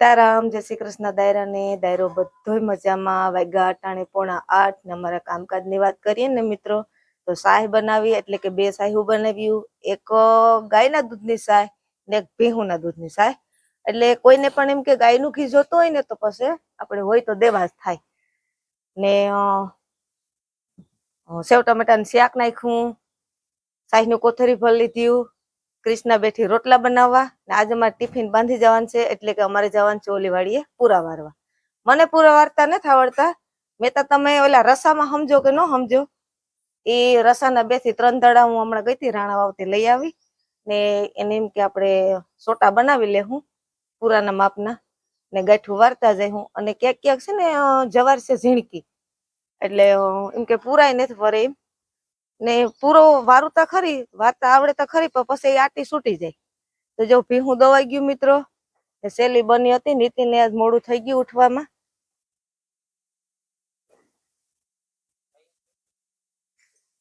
સીતારામ, જય શ્રી કૃષ્ણ દાયરાને દાયરો બધોય મજામાં. વાગ્યા અટાણે પોણા આઠ ને અમારા કામકાજની વાત કરીએ ને મિત્રો, તો સાય બનાવી એટલે કે બે સાયુ બનાવ્યું. એક ગાયના દૂધની સાય ને એક ભેહુના દૂધની સાય એટલે કોઈને પણ એમ કે ગાયનું ઘી જોતું હોય ને તો પછી આપણે હોય તો દેવા જ થાય. ને સેવ ટમેટાનું શાક નાખ્યું નું કોથળી ભરી લીધું કૃષ્ણા બેઠી રોટલા બનાવવા ને આજે અમારે ટિફિન બાંધી જવાનું છે એટલે કે અમારે જવાનું છે ઓલી પૂરા વારવા. મને પૂરા વારતા નથી આવડતા. મેં તો તમે ઓલા રસામાં સમજો કે ન સમજો? એ રસાના બેથી ત્રણ દડા હું હમણાં ગઈ હતી રાણા વાવથી લઈ આવી ને એને એમ કે આપણે સોટા બનાવી લે હું પૂરાના માપના ને ગાંઠું વારતા જાય હું અને ક્યાંક ક્યાંક છે ને જવાર છે ઝીણકી. એટલે એમ કે પૂરાય નથી ફરે એમ. ને પૂરો વારું તો ખરી વાર્તા આવડે તો ખરી, પણ પછી આટી છૂટી જાય. તો જો ભીહું દવાઈ ગયું મિત્રો સેલી બની હતી નીતિને આજ મોડું થઈ ગયું ઉઠવામાં.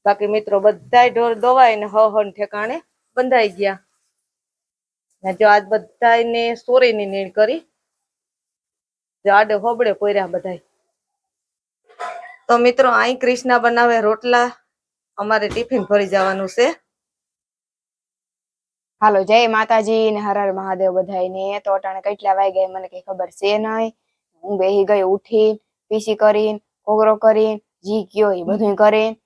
બાકી મિત્રો બધાય ઢોર દવાઈ ને હન ઠેકાણે બંધાઈ ગયા. ને જો આજ બધાયને સોરીની નીણ કરી, જો આડે હોબડે પોર્યા બધાય. તો મિત્રો અહીં કૃષ્ણા બનાવે રોટલા અમારે ટિફિન ભરી જવાનું છે. હાલો, જય માતાજી ને હર હર મહાદેવ બધાયને. તો અટાણે કેટલા વાગ્યા મને કઈ ખબર છે નહીં. હું બેહી ગઈ ઉઠી પીસી કરીને કોગરો કરીને, જી કયો એ બધું કરીને.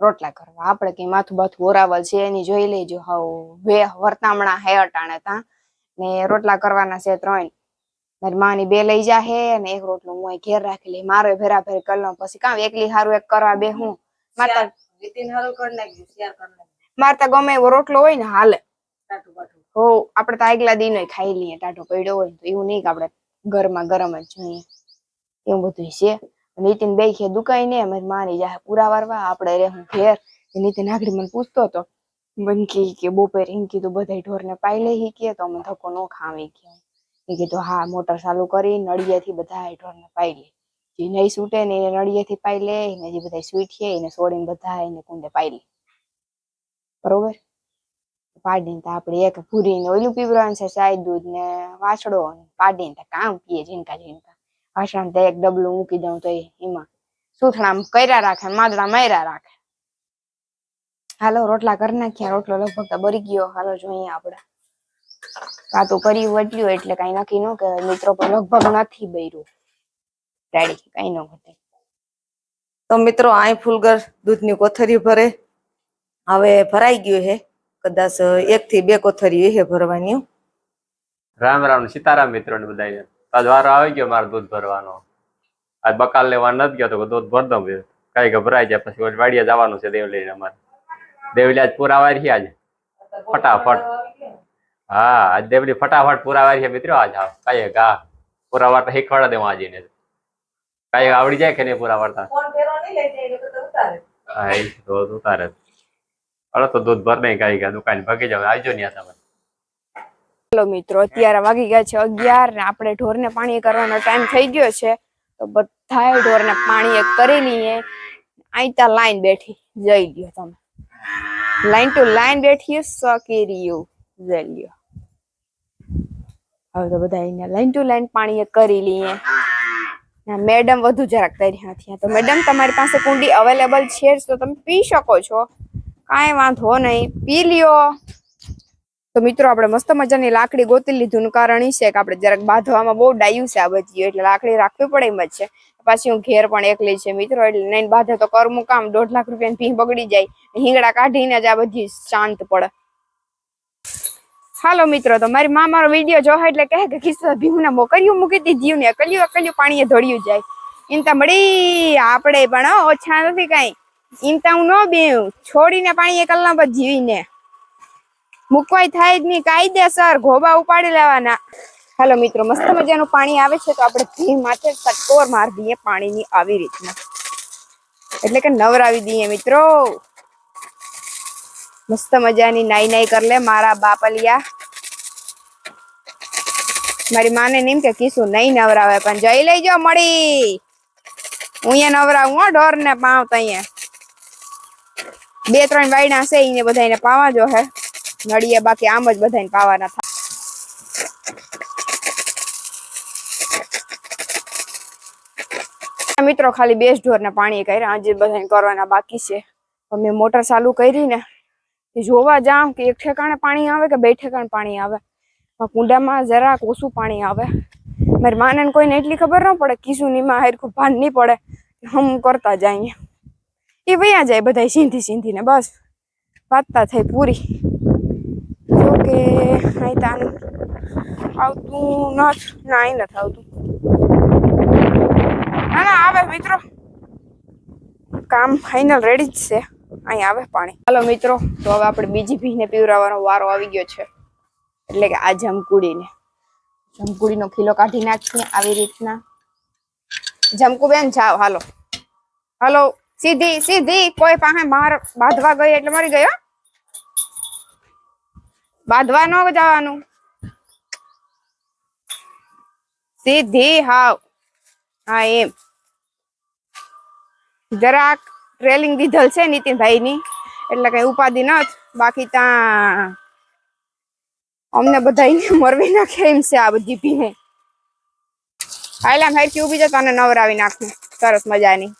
રોટલા કરવા. આપણે કઈ માથું બાથું ઓરાવલ છે એની જોઈ લેજો. હાવ બે વર્તામણા હે અટાણે તા. ને રોટલા કરવાના છે ત્રણ મારી માની બે લઈ જા હે અને એક રોટલો હું ઘેર રાખી લઈ. મારો ભેરા ભેર કરી લઉં પછી કામ એકલી હારું એક કરવા બે હું મારતા મારતા ગમે એવો રોટલો હોય ને હાલે. હો આપણે તો આગલા દિન ખાઈ લઈએ ટાઢો પડ્યો હોય તો એવું નહીં કે આપણે ઘરમાં ગરમ જ જોઈએ. એવું બધું છે. નીતિન બે ખે દુકાઈ ને મારી માની જાહે પૂરા વારવા આપણે રે હું ઘેર. નીતિન આગળ મને પૂછતો હતો. બનકી કે બપોર એમ કીધું બધા ઢોરને પાઈ લઈ કે તો અમે ધક્કો નો ખાવી કે કીધું હા મોટર ચાલુ કરી નળિયાથી બધા ઢોરને પાઈ લે. જે નહીં છૂટે ને એને નળિયેથી પાઈ લે ને જે બધા છૂટીએ એને સોડીને બધા એને કુંડે પાઈ લે. બરોબર? પાડીને તો આપણે એક ભૂરીને ઓલું પીવડાવવાનું છે સાય દૂધ ને વાછડો પાડીને તો કામ પીએ ઝીણકા ઝીણકા. વાસણ તો એક ડબલું મૂકી દઉં તો એમાં સુથણા કર્યા રાખે માદડા માર્યા રાખે. હાલો, રોટલા કરી નાખ્યા. રોટલો લગભગ તો બરી ગયો. હાલો, જોઈએ આપણે વાતો કરી વટલ્યું એટલે કઈ નક્કી ન કે મિત્રો પણ લગભગ નથી બૈરું રેડી કઈ ન ઘટે. તો મિત્રો આય ફૂલગર દૂધની કોથરી ભરે. હવે ભરાઈ ગયું હે કદાચ એક થી બે કોથરી હે ભરવાની. રામ રામ સીતારામ મિત્રો ને બધા આજ વારો આવી ગયો મારો દૂધ ભરવાનો. આજ બકાલ લેવા નથી ગયો તો દૂધ ભર દઉં કઈ ગભરાઈ જાય પછી વાડીએ જવાનું છે દેવલી અમારે. દેવલી આજ પૂરા વારી છે આજ. ફટાફટ. હા આજ દેવલી ફટાફટ પૂરા વારી છે મિત્રો આજ હા. કઈ ગા પૂરા વારતા શીખવાડા દેવા આજે ને કઈ આવડી જાય કે નહીં પૂરા વારતા? હા એ ઉતારે અરે તો દૂધ ભર નહીં કઈ ગયા દુકાન ભાગી જાવ આવજો ને તમે હેલો મિત્રો અત્યારે વાગી ગયા છે અગિયાર ને આપણે ઢોરને પાણી કરવાનો ટાઈમ થઈ ગયો છે. તો બધાય ઢોરને પાણી એક કરી લઈએ. આઈતા લાઈન બેઠી જઈ લ્યો તમે. લાઈન ટુ લાઈન બેઠી સકી રહ્યું જઈ લ્યો. હવે તો બધા અહીંયા લાઈન ટુ લાઈન પાણી કરી લઈએ. મેડમ વધુ જરાક તર્યા થયા તો. મેડમ, તમારી પાસે કુંડી અવેલેબલ છે તો તમે પી શકો છો. કાંઈ વાંધો નહીં. પી લ્યો. તો મિત્રો, આપણે મસ્ત મજાની લાકડી ગોતી લીધું કારણ છે કે આપણે જરાક બાંધવામાં બહુ ડાયું છે આ બધી, એટલે લાકડી રાખવી પડે એમ જ છે. પાછી હું ઘેર પણ એકલી છે મિત્રો, એટલે નહીં બાંધે તો કરવું કામ? દોઢ લાખ રૂપિયાની ભીંગ બગડી જાય. હિંગડા કાઢીને જ આ બધી શાંત પડે. હાલો મિત્રો, તો મારી મા મારો વીડિયો જોહે એટલે કહે કે ખિસ્સા ભીમના મોકર્યું મૂકી દીધું ને અકલ્યું અકલ્યું પાણીએ ધોળ્યું જાય. ઇનતા મળી, આપણે પણ ઓછા નથી કાંઈ. ઇનતા હું ન બેઉં, છોડીને પાણીએ કલાક જ જીવીને. મૂકવાય થાય જ નહીં, કાયદેસર ઘોબા ઉપાડી લેવાના. હાલો મિત્રો, મસ્ત મજાનું પાણી આવે છે, તો આપણે ભી માથે સટકોર માર દઈએ પાણીની આવી રીતના. એટલે કે નવરાવી દઈએ મિત્રો. મસ્ત મજાની નાઈ નાઈ કરી લે મારા બાપલિયા. મારી માને નેમ કે કીસું નહીં નવરાવે પણ જઈ લઈજો મળી. હું અહીંયા નવરાવું હા ઢોર ને પાવ અહીંયા. બે ત્રણ વાયડા છે એને બધા એને પાવા જો હે. નડીએ બાકી આમ જ બધાને પાવાના થાય મિત્રો ખાલી બેસ ઢોરને પાણી કર્યા આજે બધાને કરવાના બાકી છે. મેં મોટર ચાલુ કરી ને જોવા જાઉં કે એક ઠેકાણે પાણી આવે કે બે ઠેકાણે પાણી આવે. કુંડામાં જરાક ઓછું પાણી આવે. મારી માને કોઈને એટલી ખબર ન પડે કિશુનીમાં હરખું ભાન નહીં પડે. હમ કરતા જાય એ વયા જાય બધા સીંધી સીંધીને, બસ. વાતતા થઈ પૂરી. જો કે અહીં તાન આવતું નથી, ના, અહીં નથી આવતું. ના ના, આવે મિત્રો. કામ ફાઇનલ રેડી જ છે. અહીં આવે પાણી. હાલો મિત્રો, તો હવે આપણે બીજી ભીને પીવરાવવાનો વારો આવી ગયો છે. એટલે કે આ જમકુડીને. જમકુડીનો ખીલો કાઢી નાખીએ આવી રીતના. જમકુ બેન જાઓ, હાલો. હાલો, સીધી સીધી, કોઈ પાસે માર બાંધવા ગઈ એટલે મરી ગયો બાંધવા ન જવાનું. સીધી, હાવ. હા, એમ. જરાક ટ્રેલિંગ દીધેલ છે નીતિનભાઈની. એટલે કઈ ઉપાધિ નથ બાકી ત્યાં અમને બધા મરવી નાખે એમ છે આ બધી ભીને હાઈલા હાઈર ઊભી જતો નવરાવી નાખું. સરસ મજાની.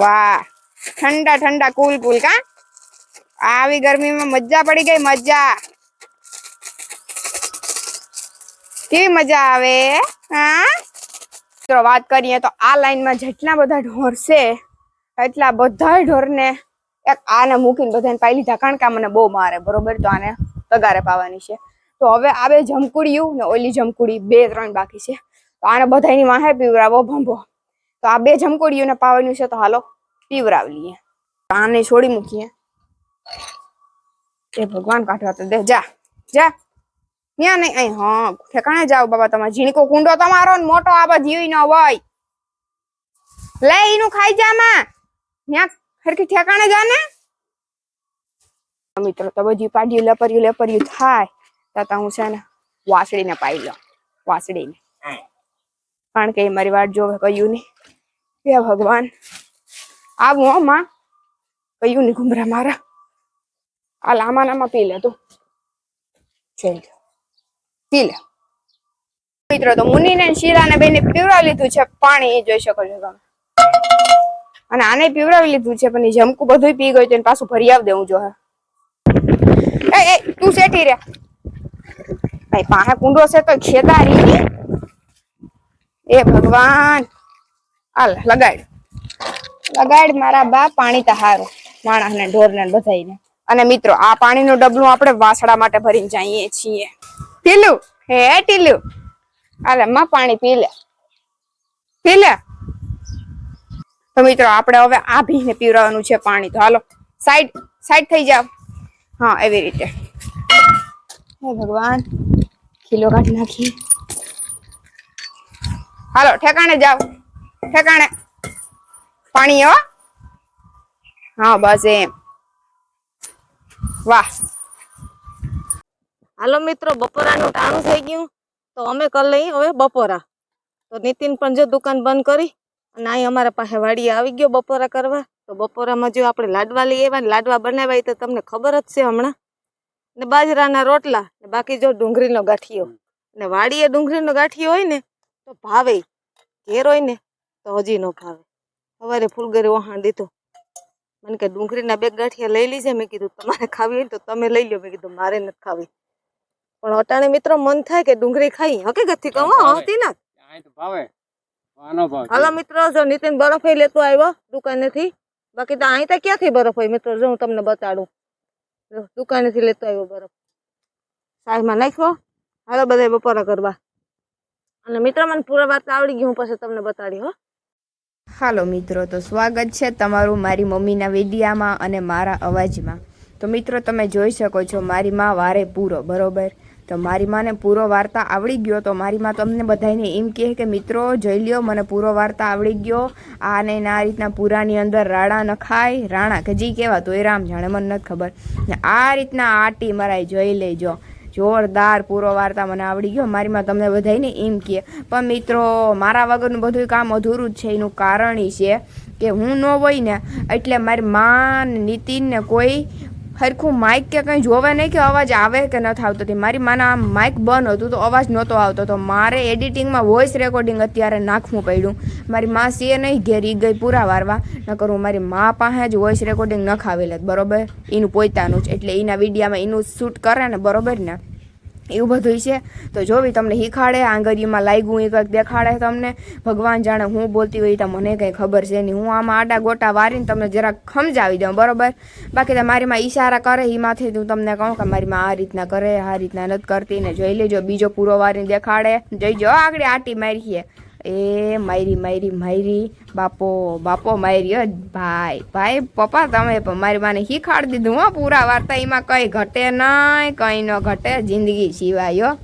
વાહ. ઠંડા ઠંડા કુલ કુલ કા? આવી ગરમીમાં મજા પડી ગઈ મજા. કેવી મજા આવે? હા? વાત કરીએ તો આ લાઈનમાં જેટલા બધા ઢોર છે, એટલા બધા ઢોરને એક આને મૂકીને બધાને પાઈ લીધા. કારણ કે મને બહુ મારે, બરોબર? તો આને તગારે પાવાની છે. તો હવે આ બે જમકુડિયું ને ઓલી જમકુડી, બે ત્રણ બાકી છે. તો આને બધાની માહે પીવરાવો ભંભો. તો આ બે જમકુડીઓને પાવાનું છે, તો હાલો પીવરાવી લઈએ. આને છોડી મૂકીએ. એ ભગવાન કાઢવા તો દે. જા જા. ત્યાં નહીં, અહીં, હા, ઠેકાણે જાઓ બાબા તમારે. ઝીણકો કુંડો તમારો ને મોટો, આ બધી ન હોય. લે એનું ખાઈ જા માં. ત્યાં હરખી ઠેકાણે જા ને. મિત્રો, તો બધી પાડ્યું લપર્યું લપર્યું થાય. તો તો હું છે ને, વાસળીને પાઈ લો વાસળીને. કારણ કે મારી વાટ જોવે કહ્યું નહીં. હે ભગવાન. આવું હો, માં. કયું નહીં ઘુમરા મારા. આ લાંબા નામાં પી લે તું. જોઈ લો મિત્રો, તો મુનિને શીરાને બેને પીવડાવી લીધું છે, પાણી, એ જોઈ શકો છો તમે. અને આને પીવડાવી લીધું છે, પણ જમકું બધું પી ગયું છે પાછું ભરી આવ દેવું જો એ એ, તું શેઠી રે. ભાઈ પાસે કુંડો છે તો ખેતારી એ ભગવાન. હાલ, લગાડ. લગાડ મારા બા પાણી તો હારું માણસ ને ઢોર ને બધાને અને મિત્રો, આ પાણીનું ડબલું આપણે વાસડા માટે ભરીને જઈએ છીએ. ટીલું હે, ટીલું? અરે માં પાણી પી લે. પી લે. તો મિત્રો, આપણે હવે આ ભીને પીવડાવવાનું છે પાણી. તો હાલો, સાઈડ સાઈડ થઈ જાવ હા, એવી રીતે. હે ભગવાન, ખીલો કાઢી નાખી. હાલો, ઠેકાણે જાવ ઠેકાણે. પાણી હો. હા, બસ એમ. વાહ. હાલો મિત્રો, બપોરાનું ટાણું થઈ ગયું. તો અમે કરી લઈએ હવે બપોરા. તો નીતિન પણ જો દુકાન બંધ કરી અને અહીં અમારા પાસે વાડીએ આવી ગયો બપોરા કરવા. તો બપોરામાં જો આપણે લાડવા લઈ આવ્યા લાડવા બનાવ્યા તો તમને ખબર જ છે હમણાં. ને બાજરાના રોટલા ને બાકી જો ડુંગળીનો ગાંઠિયો. ને વાડીએ ડુંગળીનો ગાંઠિયો હોય ને તો ભાવે. ઘેર હોય ને તો હજી ન ભાવે. સવારે ફૂલગરી વહાણ દીધું. મને કે ડુંગળીના બે ગાંઠિયા લઈ લીજે મેં કીધું તમારે ખાવી હોય તો તમે લઈ લો. મેં કીધું મારે નથી ખાવી. પણ અટાણે મિત્રો મન થાય કે ડુંગળી ખાઈ. હકીકતથી કહું હતી ના? હાલો મિત્રો જો નીતિન બરફ લેતો આવ્યો દુકાનેથી. બાકી તો અહીં તો ક્યાંથી બરફ હોય મિત્રો? જો હું તમને બતાડું. દુકાનેથી લેતો આવ્યો બરફ. સાહેબમાં નાખ્યો. હાલો બધા બપોરા કરવા. અને મિત્રો મને પૂરા વાત આવડી ગઈ હું પછી તમને બતાડી હો. હાલો મિત્રો, તો સ્વાગત છે તમારું મારી મમ્મીના વિડીયામાં અને મારા અવાજમાં. તો મિત્રો, તમે જોઈ શકો છો, મારી માં વારે પૂરો, બરોબર? તો મારી માને પૂરો વાર્તા આવડી ગયો, તો મારી માં તમને બધાને એમ કહે કે, મિત્રો, જોઈ લ્યો, મને પૂરો વાર્તા આવડી ગયો. આ ને આ રીતના પૂરાની અંદર રાણા નખાય. રાણા કે જી કહેવાતું એ રામ જાણે, મને નથી ખબર. ને આ રીતના આટી મરાય, જોઈ લેજો. જોરદાર પૂરો વાર્તા મને આવડી ગયો. મારી માં તમને બધાને એમ કહે પણ મિત્રો, મારા વગરનું બધું કામ અધૂરું જ છે. એનું કારણ ઈ છે કે હું ન હોય ને, એટલે મારી મા નીતિનને કોઈ હરખું માઇક કે કંઈ જોવે નહીં કે અવાજ આવે કે નથી આવતો તે મારી માના માઇક બંધ હતું તો અવાજ નહોતો આવતો. તો મારે એડિટિંગમાં વોઇસ રેકોર્ડિંગ અત્યારે નાખવું પડ્યું. મારી માં સીએ નહીં ઘેર ગઈ પૂરા વારવા. ન કરું મારી મા પાસે જ વોઇસ રેકોર્ડિંગ નખાવી લે બરોબર? એનું પોતાનું જ. એટલે એના વિડીયામાં એનું શૂટ કરે ને બરોબર ને? એવું બધું છે. તો જો બી તમને શીખાડે, આંગળીમાં લાગ્યું એ કંઈક દેખાડે તમને, ભગવાન જાણે હું બોલતી હોય તો મને કંઈ ખબર છે નહીં. હું આમાં આડા ગોટા વારીને તમને જરાક સમજાવી દઉં, બરોબર? બાકી તો મારી માં ઈશારા કરે એમાંથી હું તમને કહું કે મારી માં આ રીતના કરે, આ રીતના નથી કરતી ને જોઈ લેજો, બીજો પૂરો વારીને દેખાડે. જોઈજો આગળ આટી મારીએ એ માયરી માયરી માયરી. બાપો બાપો માયરી ભાઈ. ભાઈ, પપ્પા, તમે મારી માને શીખાડી દીધું હો પૂરા વાર્તા. એમાં કંઈ ઘટે નહીં, કંઈ ન ઘટે જિંદગી સિવાય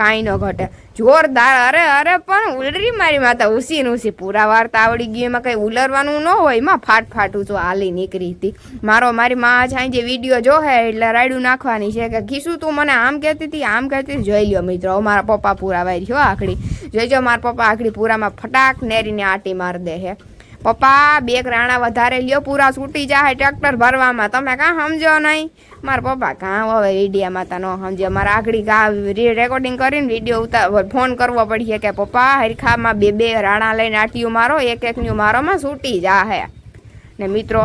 કાંઈ ન ઘટે. જોરદાર, અરે અરે, પણ ઉલરી મારી માતા ઉસી ઉસી પૂરા વાર્તા આવડી ગઈ, એમાં કંઈ ઉલરવાનું ન હોય. માં ફાટ ફાટું તો હાલી નીકળી હતી. મારો, મારી માં સાંજે વીડિયો જોહે, એટલે રાયડું નાખવાની છે કે કીશું તું મને આમ કહેતી હતી, આમ કહેતી હતી. જોઈ લ્યો મિત્રો મારા પપ્પા પૂરા વારી હો, આખડી. જોઈજો મારા પપ્પા આખડી પૂરામાં ફટાક નેરીને આટી માર દે હે. પપ્પા બે રાણા વધારે લ્યો, પૂરા છૂટી જાય ટ્રેક્ટર ભરવામાં. તમે કાં સમજો નહીં? મારા પપ્પા કાં હવે વિડીયામાં તા ન સમજે. મારા આગળી કા રેકોર્ડિંગ કરીને વીડિયો ઉતાર, ફોન કરવો પડીએ કે, પપ્પા, હરખામાં બે બે રાણા લઈને આટિયું મારો, એક એકનું મારોમાં છૂટી જાહે. ને મિત્રો,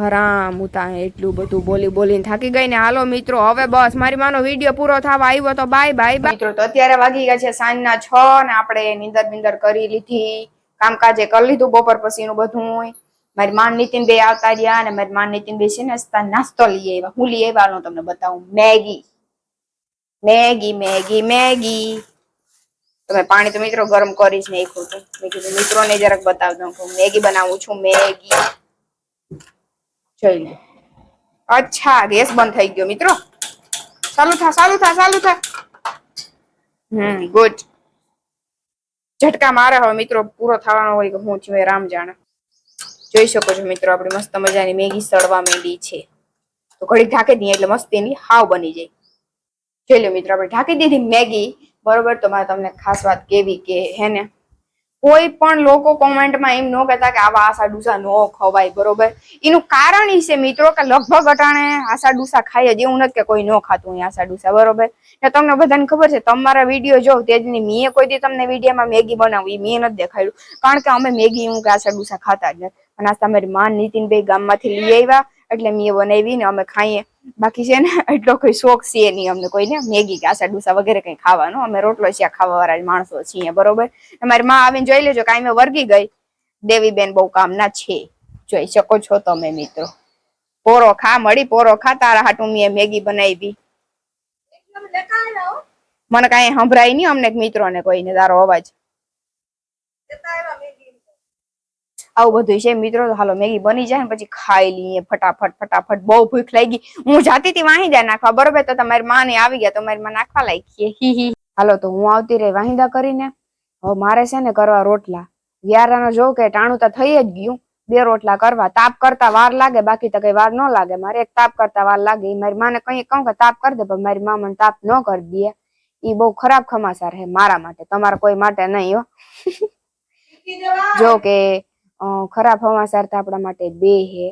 હરામ ઉતા એટલું બધું બોલી બોલીને થાકી ગઈ ને. હાલો મિત્રો, હવે બસ. મારી માનો વીડિયો પૂરો થવા આવ્યો તો બાય બાય બાય મિત્રો, તો અત્યારે વાગી ગયા છે સાંજના છ ને આપણે નિંદર બિંદર કરી લીધી. કામકાજે કરી લીધું, બપોર પછીનું બધું મારી માન નીતિન બે આવતા રહ્યા અને મારી માન નીતિન બે છે ને નાસ્તો લઈ આવ્યા. હું લઈ આવ્યા તમને બતાવું. મેગી. Maggi Maggi Maggi. તમે પાણી તો મિત્રો ગરમ કરીશ ને એક હતું મેં કીધું મિત્રોને જરાક બતાવી દઉં કે હું મેગી બનાવું છું, મેગી. જોઈ લે. અચ્છા, ગેસ બંધ થઈ ગયો મિત્રો. ચાલુ થા ચાલુ થા ચાલુ થા. Hmm, good. ઝટકા મારે હવે મિત્રો પૂરો થવાનો હોય કે હું છું રામ જાણે. જોઈ શકો છો મિત્રો આપણી મસ્ત મજાની મેગી સડવા માંડી છે. તો ઘડી ઢાંકી દઈએ એટલે મસ્ત એની હાવ બની જાય. જોઈ લો મિત્રો, આપણે ઢાંકી દીધી મેગી. બરોબર, તો મારે તમને ખાસ વાત કેવી કે હે ને? કોઈ પણ લોકો કોમેન્ટમાં એમ ન કહેતા કે આવા આસા ડુસા ન ખવાય, બરોબર? એનું કારણ ઈ છે મિત્રો કે લગભગ અટાણે આસા ડુસા ખાય જ એવું નથી કે કોઈ ન ખાતું હોય આસા ડુસા બરોબર? ને તમને બધાને ખબર છે, તમારા વીડિયો જોઉં તેજની મેં કોઈ દી તમને વિડીયોમાં મેગી બનાવી, મેં નથી દેખાડ્યું. કારણ કે અમે મેગી હું કે આસા ડુસા ખાતા જ નથી. અને આ તમારી માન નીતિનભાઈ ગામમાંથી લઈ આવ્યા, એટલે મેં બનાવીને અમે ખાઈએ. બાકી છે ને, એટલો કોઈ શોખ છે નહીં અમને કોઈને. મેગી કે આસા ડુસા વગેરે કંઈ ખાવાનો. અમે રોટલો શિયા ખાવા વાળા માણસો છીએ, બરોબર? તમારી માં આવીને જોઈ લેજો કાંઈ મેં વર્ગી ગઈ. દેવીબેન બહુ કામના છે. જોઈ શકો છો તમે મિત્રો. પોરો ખા મળી પોરો ખા તારા હાટું મેં મેગી બનાવી. મને કાંઈ સંભળાય નહીં અમને મિત્રોને કોઈને, તારો અવાજ. આવું બધું છે. મિત્રો તો હાલો મેગી બની જાય ને પછી ખાઈ લઈએ ફટાફટ ફટાફટ. બહુ ભૂખ લાગી. હું જાતી હતી નાખવા. બરોબર? તો તમારી માં ને આવી ગયા તો મારી માં નાખવા લાગી. હી હી હાલો તો હું આવતી રહી વાહિંદા કરીને. હવે મારે છે ને કરવા રોટલા. વ્યારાનો જોઉં કે ટાણું તો થઈ જ ગયું. બે રોટલા કરવા. તાપ કરતા વાર લાગે બાકી તો કઈ વાર ન લાગે. મારે એક તાપ કરતા વાર લાગે. એ મારી માને કઈ કહું કે તાપ કરી દે પણ મારી મા મને તાપ ન કરી દે. ઈ બહુ ખરાબ ખમાસાર રહે મારા માટે. તમારા કોઈ માટે નહીં હો. જો કે ખરાબ સમાચાર તો આપણા માટે બે હે.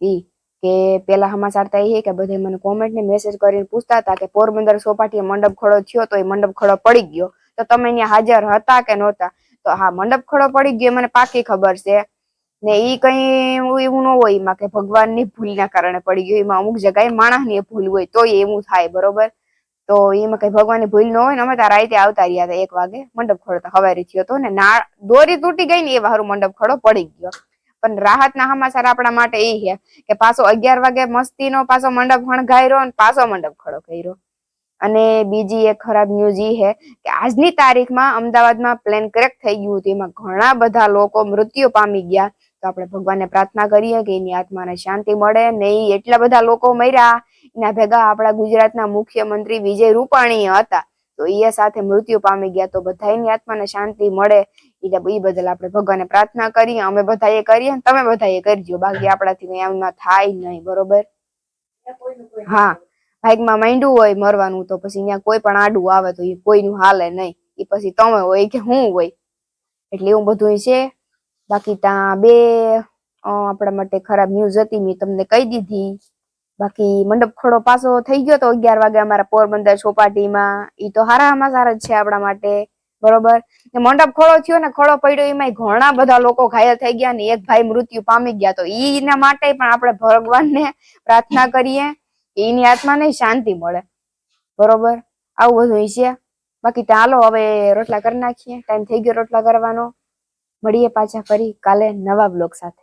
ઈ કે પેલા સમાચાર તો એ કે બધે મને કોમેન્ટ ને મેસેજ કરીને પૂછતા હતા કે પોરબંદર સોપાટીએ મંડપ ખડો થયો તો એ મંડપ ખડો પડી ગયો. તો તમે અહીંયા હાજર હતા કે નહોતા? તો હા, મંડપ ખડો પડી ગયો મને પાકી ખબર છે. ને ઈ કઈ એવું ન હોય એમાં કે ભગવાનની ભૂલના કારણે પડી ગયો. એમાં અમુક જગ્યાએ માણસની ની ભૂલ હોય તો એવું થાય, બરોબર? તો એમાં કઈ ભગવાનની ભૂલ ન હોય ને અમે તારા રાતે આવતા રહ્યા હતા એક વાગે. મંડપ ખોડતા હવારી થયો હતો ને ના દોરી તૂટી ગઈ ને એ વારું મંડપ ખડો પડી ગયો. પણ રાહતના સમાચાર આપણા માટે એ છે કે પાછો અગિયાર વાગે મસ્તીનો પાછો મંડપ હણગાયરો અને પાછો મંડપ ખડો કર્યો. અને બીજી એક ખરાબ ન્યૂઝ એ છે કે આજની તારીખમાં અમદાવાદમાં પ્લેન ક્રેક થઈ ગયું હતું. એમાં ઘણા બધા લોકો મૃત્યુ પામી ગયા. તો આપણે ભગવાનને પ્રાર્થના કરીએ કે એની આત્માને શાંતિ મળે ને એટલા બધા લોકો મર્યા એના ભેગા આપણા ગુજરાતના મુખ્યમંત્રી વિજય રૂપાણી હતા. તો એ સાથે મૃત્યુ પામી ગયા તો બધાની આત્માને શાંતિ મળે. ઈ બદલ આપણે ભગવાનને પ્રાર્થના કરીએ, અમે બધાએ કરીએ તમે બધાએ કરજો. બાકી આપણાથી આમાં થાય નહીં, બરોબર? હા, ભાગમાં માંડ્યું હોય મરવાનું તો પછી અહીંયા કોઈ પણ આડું આવે તો એ કોઈનું હાલે નહીં. એ પછી તમે હોય કે હું હોય. એટલે એવું બધું છે. બાકી ત્યાં બે આપણા માટે ખરાબ ન્યૂઝ હતી, મેં તમને કહી દીધી. બાકી મંડપ ખોડો પાછો થઈ ગયો તો અગિયાર વાગે અમારા પોરબંદર ચોપાટીમાં. ઈ તો હારામાં સારા જ છે આપણા માટે. બરોબર? મંડપ ખોડો થયો ને ખોડો પડ્યો એમાં ઘણા બધા લોકો ઘાયલ થઈ ગયા ને એક ભાઈ મૃત્યુ પામી ગયા. તો ઈના માટે પણ આપણે ભગવાનને પ્રાર્થના કરીએ. એની આત્માને શાંતિ મળે. બરોબર? આવું બધું છે. બાકી ચાલો હવે રોટલા કરી નાખીએ. ટાઈમ થઈ ગયો રોટલા કરવાનો. મળીએ પાછા ફરી કાલે નવા બ્લોગ સાથે.